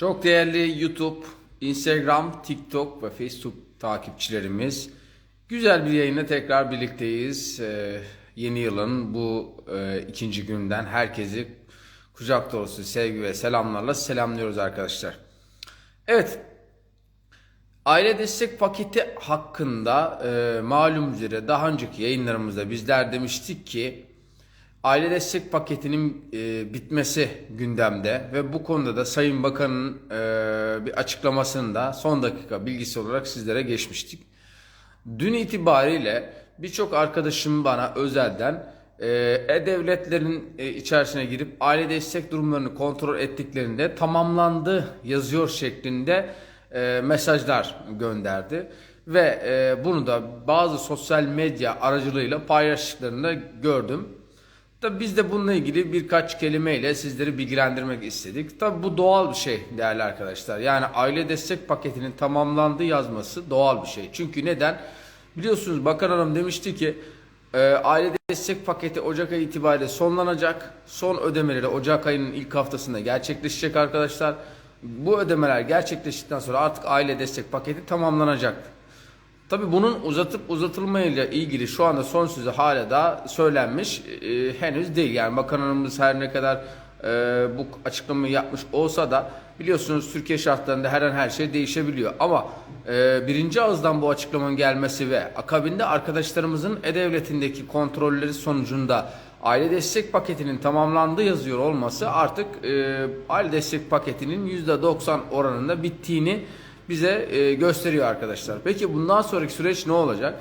Çok değerli YouTube, Instagram, TikTok ve Facebook takipçilerimiz. Güzel bir yayınla tekrar birlikteyiz. Ee, yeni yılın bu e, ikinci günden herkesi kucak dolusu sevgi ve selamlarla selamlıyoruz arkadaşlar. Evet, Aile destek paketi hakkında e, malum üzere daha önceki yayınlarımızda bizler demiştik ki aile destek paketinin e, bitmesi gündemde ve bu konuda da Sayın Bakan'ın e, bir açıklamasını da son dakika bilgisi olarak sizlere geçmiştik. Dün itibariyle birçok arkadaşım bana özelden e, e-devletlerin e, içerisine girip aile destek durumlarını kontrol ettiklerinde tamamlandı yazıyor şeklinde e, mesajlar gönderdi. Ve e, bunu da bazı sosyal medya aracılığıyla paylaştıklarını gördüm. Tabi biz de bununla ilgili birkaç kelimeyle sizleri bilgilendirmek istedik. Tabi bu doğal bir şey değerli arkadaşlar. Yani aile destek paketinin tamamlandığı yazması doğal bir şey. Çünkü neden? Biliyorsunuz Bakan Hanım demişti ki e, aile destek paketi Ocak ayı itibariyle sonlanacak. Son ödemeleri Ocak ayının ilk haftasında gerçekleşecek arkadaşlar. Bu ödemeler gerçekleştikten sonra artık aile destek paketi tamamlanacaktır. Tabi bunun uzatıp uzatılmayla ilgili şu anda son sözü hala da söylenmiş e, henüz değil. Yani bakanımız her ne kadar e, bu açıklamayı yapmış olsa da biliyorsunuz Türkiye şartlarında her an her şey değişebiliyor. Ama e, birinci ağızdan bu açıklamanın gelmesi ve akabinde arkadaşlarımızın E-Devleti'ndeki kontrolleri sonucunda aile destek paketinin tamamlandığı yazıyor olması artık e, aile destek paketinin %90 oranında bittiğini bize e, gösteriyor arkadaşlar. Peki bundan sonraki süreç ne olacak?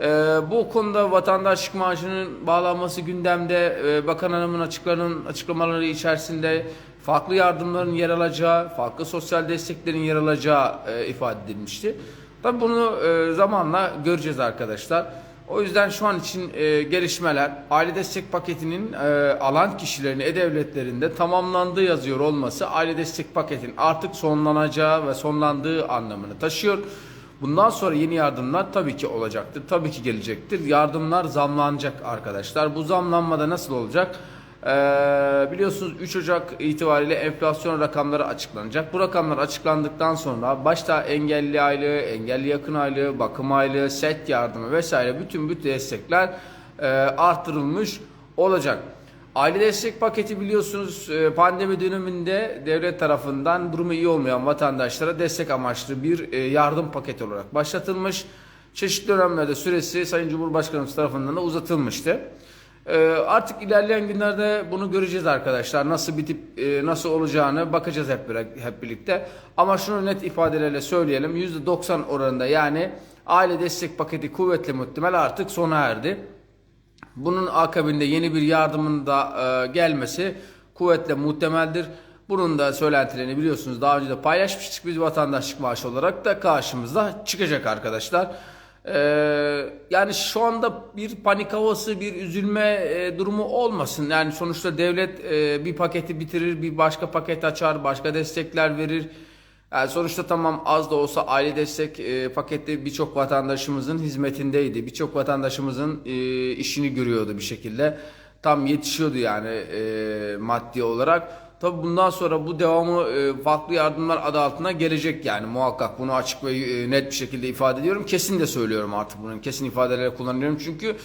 E, bu konuda vatandaşlık maaşının bağlanması gündemde e, Bakan Hanım'ın açıklarının açıklamaları içerisinde farklı yardımların yer alacağı, farklı sosyal desteklerin yer alacağı e, ifade edilmişti. Tabi bunu e, zamanla göreceğiz arkadaşlar. O yüzden şu an için e, gelişmeler aile destek paketinin e, alan kişilerin e-devletlerinde tamamlandığı yazıyor olması aile destek paketin artık sonlanacağı ve sonlandığı anlamını taşıyor. Bundan sonra yeni yardımlar tabii ki olacaktır. Tabii ki gelecektir. Yardımlar zamlanacak arkadaşlar. Bu zamlanmada nasıl olacak? Ee, biliyorsunuz 3 Ocak itibariyle enflasyon rakamları açıklanacak. Bu rakamlar açıklandıktan sonra başta engelli aylığı, engelli yakın aylığı, bakım aylığı, set yardımı vesaire bütün bütün destekler e, arttırılmış olacak. Aile destek paketi biliyorsunuz e, pandemi döneminde devlet tarafından durumu iyi olmayan vatandaşlara destek amaçlı bir e, yardım paketi olarak başlatılmış. Çeşitli dönemlerde süresi Sayın Cumhurbaşkanımız tarafından da uzatılmıştı. Ee, artık ilerleyen günlerde bunu göreceğiz arkadaşlar. Nasıl bitip e, nasıl olacağını bakacağız hep, hep birlikte. Ama şunu net ifadelerle söyleyelim. %90 oranında yani aile destek paketi kuvvetli muhtemel artık sona erdi. Bunun akabinde yeni bir yardımın da e, gelmesi kuvvetle muhtemeldir. Bunun da söylentilerini biliyorsunuz daha önce de paylaşmıştık biz vatandaşlık maaşı olarak da karşımızda çıkacak arkadaşlar. Ee, yani şu anda bir panik havası, bir üzülme e, durumu olmasın. Yani sonuçta devlet e, bir paketi bitirir, bir başka paket açar, başka destekler verir. Yani sonuçta tamam az da olsa aile destek e, paketi birçok vatandaşımızın hizmetindeydi. Birçok vatandaşımızın e, işini görüyordu bir şekilde. Tam yetişiyordu yani e, maddi olarak. Tabi bundan sonra bu devamı e, farklı yardımlar adı altına gelecek yani muhakkak bunu açık ve e, net bir şekilde ifade ediyorum. Kesin de söylüyorum artık bunun kesin ifadeleri kullanıyorum çünkü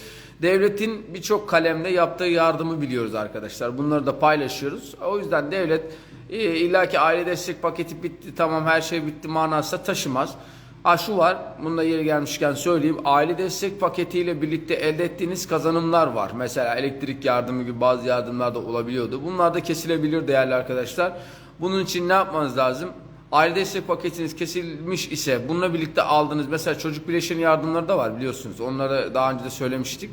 devletin birçok kalemde yaptığı yardımı biliyoruz arkadaşlar. Bunları da paylaşıyoruz. O yüzden devlet e, illaki aile destek paketi bitti tamam her şey bitti manasında taşımaz. Ha şu var, bunu da yeri gelmişken söyleyeyim. Aile destek paketiyle birlikte elde ettiğiniz kazanımlar var. Mesela elektrik yardımı gibi bazı yardımlar da olabiliyordu. Bunlar da kesilebilir değerli arkadaşlar. Bunun için ne yapmanız lazım? Aile destek paketiniz kesilmiş ise bununla birlikte aldığınız mesela çocuk bileşeni yardımları da var biliyorsunuz. Onları daha önce de söylemiştik.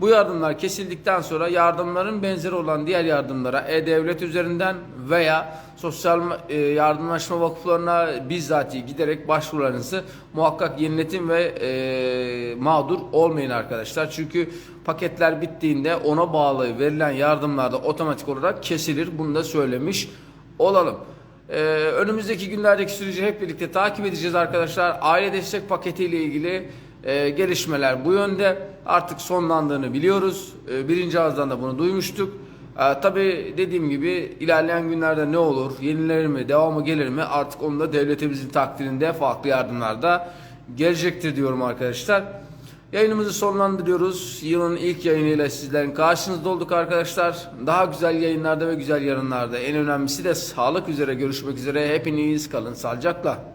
Bu yardımlar kesildikten sonra yardımların benzeri olan diğer yardımlara e-devlet üzerinden veya sosyal e, yardımlaşma vakıflarına bizzat giderek başvurularınızı muhakkak yeniletin ve e, mağdur olmayın arkadaşlar. Çünkü paketler bittiğinde ona bağlı verilen yardımlar da otomatik olarak kesilir. Bunu da söylemiş olalım. Ee, önümüzdeki günlerdeki süreci hep birlikte takip edeceğiz arkadaşlar. Aile destek paketi ile ilgili e, gelişmeler bu yönde. Artık sonlandığını biliyoruz. E, birinci ağızdan da bunu duymuştuk. Ee, tabii dediğim gibi ilerleyen günlerde ne olur, yenileri mi, devamı gelir mi artık onu da devletimizin takdirinde farklı yardımlarda gelecektir diyorum arkadaşlar. Yayınımızı sonlandırıyoruz. Yılın ilk yayınıyla sizlerin karşınızda olduk arkadaşlar. Daha güzel yayınlarda ve güzel yarınlarda en önemlisi de sağlık üzere görüşmek üzere. Hepiniz kalın sağlıcakla.